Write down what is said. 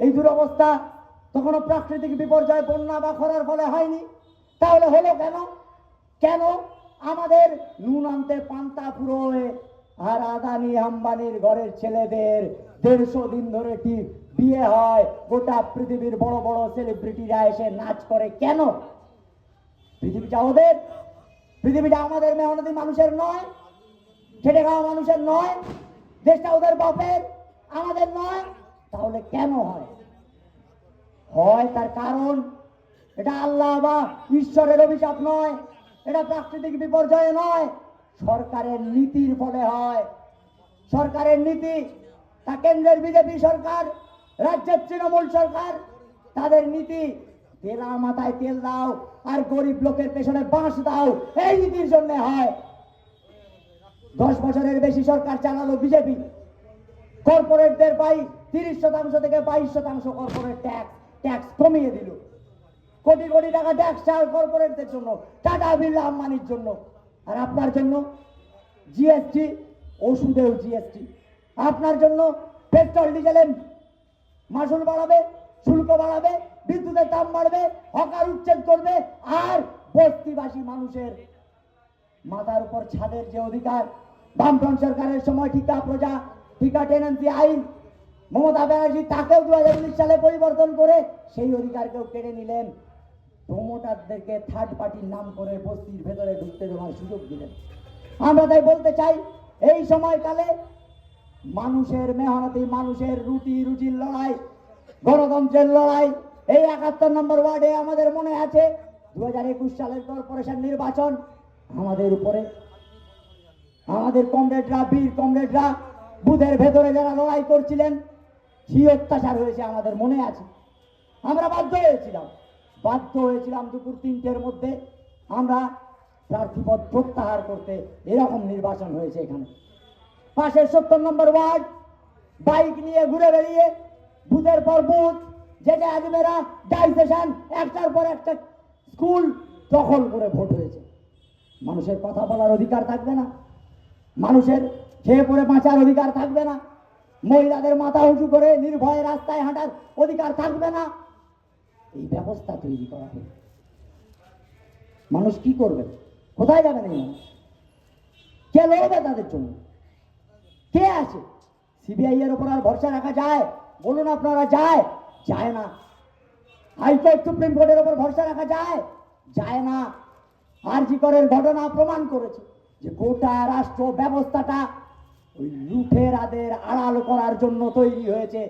এই দুরবস্থা তখনও প্রাকৃতিক বিপর্যয়, বন্যা বা খরার ফলে হয়নি। তাহলে হলো কেন? কেন আমাদের নুন আনতে পান্তা ফুরোয় আর আদানি আম্বানির ঘরের ছেলেদের দেড়শো দিন ধরে ঠিক বিয়ে হয়? গোটা পৃথিবীর বড় বড় সেলিব্রিটিরা এসে নাচ করে কেন? পৃথিবীটা ওদের, পৃথিবীটা আমাদের মেহনতি মানুষের নয়, খেটে খাওয়া মানুষের নয়, দেশটা ওদের বাপের, আমাদের নয়। তাহলে কেন হয়? হয় তার কারণ, এটা আল্লাহ বা ঈশ্বরের অভিশাপ নয়, এটা প্রাকৃতিক বিপর্যয় নয়, সরকারের নীতির ফলে হয়। সরকারের নীতি, তা কেন্দ্রের বিজেপি সরকার, রাজ্যের তৃণমূল সরকার, তাদের নীতি, তেলা মাথায় তেল দাও আর গরিব লোকের পেছনে বাঁশ দাও, এই নীতির জন্য হয়। দশ বছরের বেশি সরকার চালালো বিজেপি। কর্পোরেটদের পাই তিরিশ শতাংশ থেকে বাইশ শতাংশ কর্পোরেট ট্যাক্স ট্যাক্স কমিয়ে দিল। কোটি কোটি টাকা ট্যাক্স চাল কর্পোরেটদের জন্য টাটা বিড়লা আম্বানির জন্য। আর আপনার জন্য? জিএসটি ওষুধেও জিএসটি আপনার জন্য পেট্রোল ডিজেলের মাসুল বাড়াবে, শুল্ক বাড়াবে, বিদ্যুতের দাম বাড়বে, হকার উচ্ছেদ করবে, আর বস্তিবাসী মানুষের মাথার উপর ছাদের যে অধিকার, বামফ্রন্ট সরকারের সময় ঠিকা প্রজা, ঠিকা টেনেন্সি আইন মমতা ব্যানার্জি তাকেও দু হাজার উনিশ সালে পরিবর্তন করে সেই অধিকারকেও কেড়ে নিলেন। প্রমোটারদেরকে থার্ড পার্টির নাম করে বস্তির ভেতরে ঢুকতে দেওয়ার সুযোগ দিলেন। আমরা তাই বলতে চাই, এই সময়কালে মানুষের মেহনতি, মানুষের রুটি রুজির লড়াই, গণতন্ত্রের লড়াই, এই একাত্তর নম্বর ওয়ার্ডে আমাদের মনে আছে দু হাজার একুশ সালের কর্পোরেশন নির্বাচন আমাদের উপরে। আমাদের কমরেডরা, বীর কমরেডরা বুথের ভেতরে যারা লড়াই করছিলেন কি অত্যাচার হয়েছে আমাদের মনে আছে? আমরা বাধ্য হয়েছিলাম। বাধ্য হয়েছিলাম দুপুর তিনটের মধ্যে আমরা প্রার্থীপদ প্রত্যাহার করতে এরকম নির্বাচন হয়েছে এখানে। পাশের সত্তর নম্বর ওয়ার্ড, বাইক নিয়ে ঘুরে বেরিয়ে বুথের পর বুথ যেটা আজমেরা ডাইসেশন একটার পর একটা স্কুল দখল করে ভোট হয়েছে। মানুষের কথা বলার অধিকার থাকবে না। মানুষের খেয়ে পড়ে বাঁচার অধিকার থাকবে না। মহিলাদের মাথা উঁচু করে নির্ভয়ে রাস্তায় হাঁটার অধিকার থাকবে না। এই ব্যবস্থা তৈরি করা হবে মানুষ কি করবে? কোথায় এই মানুষ? কে লড়বে তাদের জন্য? কে আছে? সিবিআই এর উপর আর ভরসা রাখা যায়? বলুন আপনারা, যায়? যায় না। হাইকোর্ট সুপ্রিম কোর্টের উপর ভরসা রাখা যায়? যায় না। আরজি করের ঘটনা প্রমাণ করেছে যে গোটা রাষ্ট্র ব্যবস্থাটা ওই লুঠেরাদের আড়াল করার জন্য তৈরি হয়েছে।